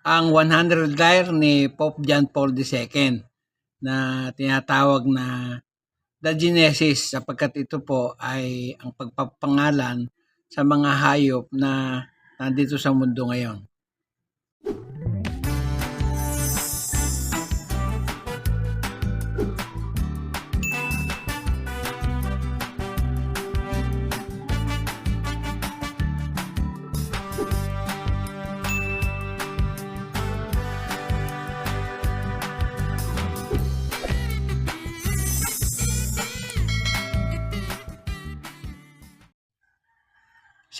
ang 100 lyre ni Pope John Paul II na tinatawag na The Genesis sapagkat ito po ay ang pagpapangalan sa mga hayop na nandito sa mundo ngayon.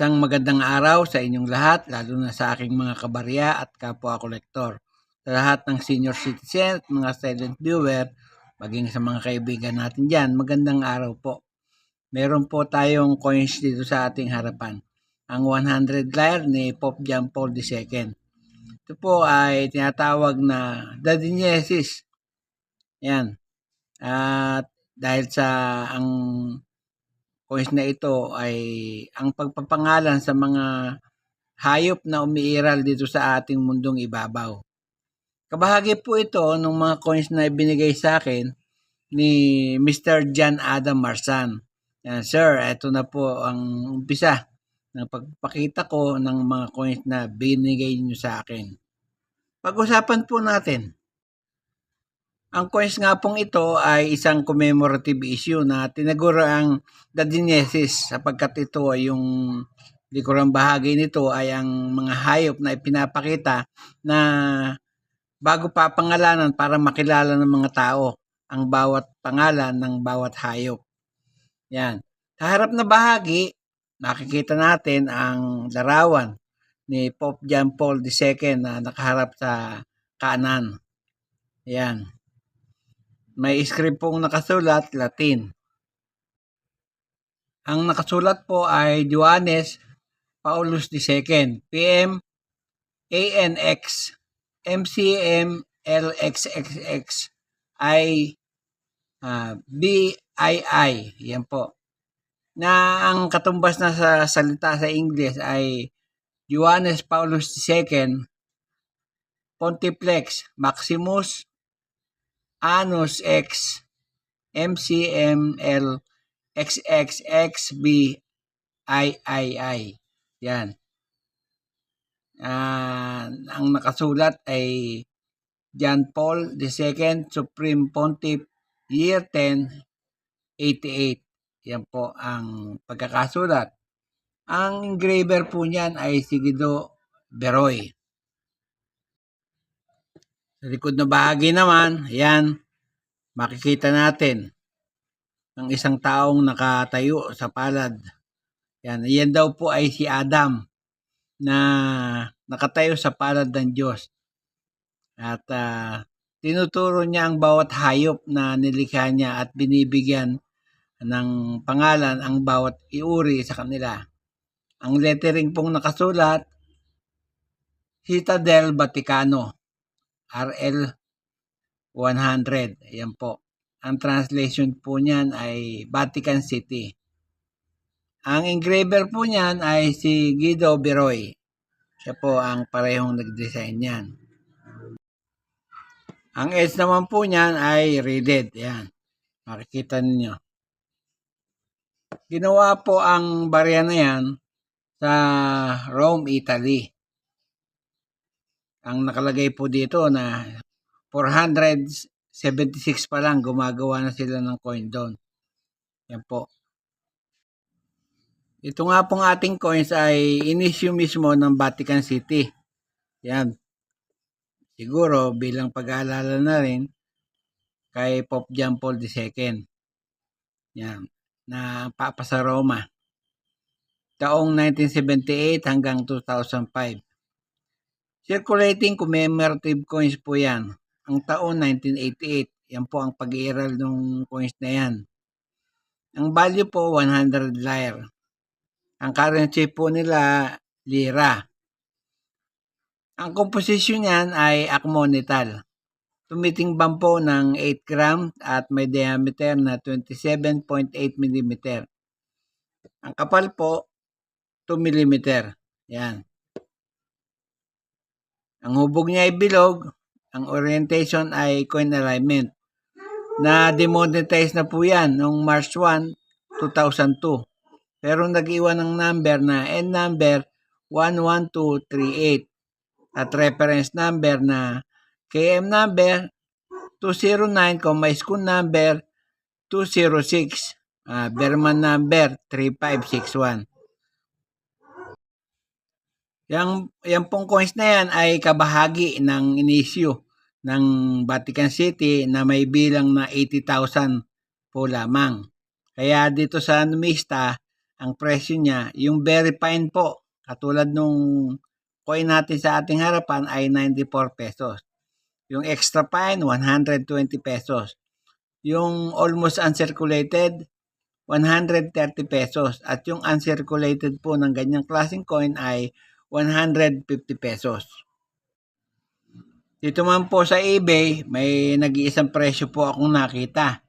Isang magandang araw sa inyong lahat, lalo na sa aking mga kabarya at kapwa kolektor. Sa lahat ng senior citizen at mga silent viewer, maging sa mga kaibigan natin dyan, magandang araw po. Meron po tayong coins dito sa ating harapan. Ang 100 lyre ni Pope John Paul II. Ito po ay tinatawag na The Genesis. Yan. At dahil sa ang coins na ito ay ang pagpapangalan sa mga hayop na umiiral dito sa ating mundong ibabaw. Kabahagi po ito ng mga coins na ibinigay sa akin ni Mr. John Adam Marsan. Yan, sir, ito na po ang umpisa ng pagpakita ko ng mga coins na binigay niyo sa akin. Pag-usapan po natin. Ang coins nga pong ito ay isang commemorative issue na tinaguro ang The Genesis sapagkat ito ay yung likurang bahagi nito ay ang mga hayop na ipinapakita na bago pa pangalanan para makilala ng mga tao ang bawat pangalan ng bawat hayop. Yan. Sa harap na bahagi, nakikita natin ang larawan ni Pope John Paul II na nakaharap sa kanan. Yan. May script pong nakasulat, Latin. Ang nakasulat po ay Johannes Paulus II, PM ANX MCM LXXX I uh, BII. Yan po. Na ang katumbas na sa salita sa English ay Johannes Paulus II Pontifex Maximus Anus X MCML XXXBIII. Yan. Uh, ang nakasulat ay John Paul II Supreme Pontiff Year 1088. Yan po ang pagkakasulat. Ang engraver po niyan ay si Guido Beroy. Sa likod na bahagi naman, yan, makikita natin ang isang taong nakatayo sa palad. Yan, yan daw po ay si Adam na nakatayo sa palad ng Diyos. At uh, tinuturo niya ang bawat hayop na nilikha niya at binibigyan ng pangalan ang bawat iuri sa kanila. Ang lettering pong nakasulat, Citadel Vaticano, RL 100. Ayan po. Ang translation po niyan ay Vatican City. Ang engraver po niyan ay si Guido Beroy. Siya po ang parehong nag-design niyan. Ang edge naman po niyan ay reeded. Yan. Makikita ninyo. Ginawa po ang barya na yan sa Rome, Italy. Ang nakalagay po dito na 476 pa lang gumagawa na sila ng coin doon. Yan po. Ito nga pong ating coins ay inisyu mismo ng Vatican City. Yan. Siguro bilang pag-aalala na rin kay Pope John Paul II. Yan. Na Papa sa Roma. Taong 1978 hanggang 2005. Circulating commemorative coins po yan ang taon 1988. Yan po ang pag-iiral ng coins na yan. Ang value po 100 lyre. Ang currency po nila lira. Ang composition niyan ay akmonital. Tumitimbang po ng 8 gram at may diameter na 27.8 mm. Ang kapal po 2 mm. Yan. Ang hubog niya ay bilog, ang orientation ay coin alignment. Na demonetize na po yan noong March 1, 2002. Pero nag-iwan ng number na N number 11238 at reference number na KM number 209, my school number 206, ah, Berman number 3561. Yang, yang pong coins na yan ay kabahagi ng inisyu ng Vatican City na may bilang na 80,000 po lamang. Kaya dito sa numista, ang presyo niya, yung very fine po, katulad nung coin natin sa ating harapan ay 94 pesos. Yung extra fine, 120 pesos. Yung almost uncirculated, 130 pesos. At yung uncirculated po ng ganyang klaseng coin ay 150 pesos. Dito man po sa eBay, may nag-iisang presyo po akong nakita.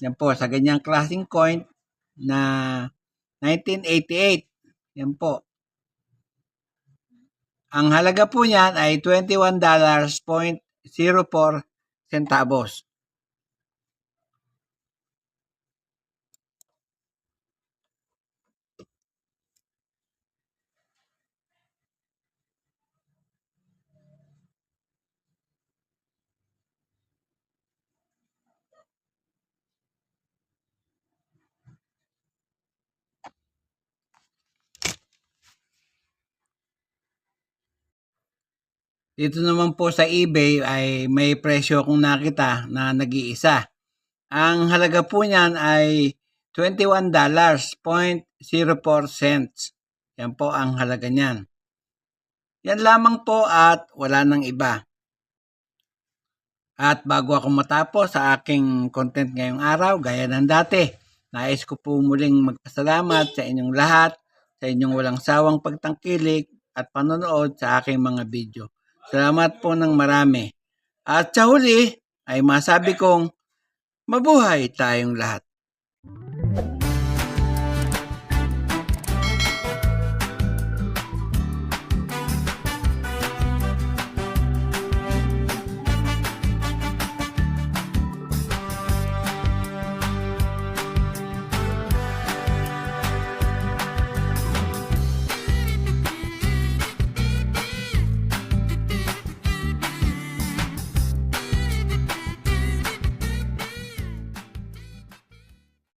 Yan po, sa ganyang klaseng coin na 1988. Yan po. Ang halaga po niyan ay $21.04 centavos. Dito naman po sa eBay ay may presyo akong nakita na nag-iisa. Ang halaga po niyan ay $21.04 cents. Yan po ang halaga niyan. Yan lamang po at wala nang iba. At bago ako matapos sa aking content ngayong araw, gaya ng dati, nais ko po muling magpasalamat sa inyong lahat, sa inyong walang sawang pagtangkilik at panonood sa aking mga video. Salamat po ng marami. At sa huli ay masabi kong mabuhay tayong lahat.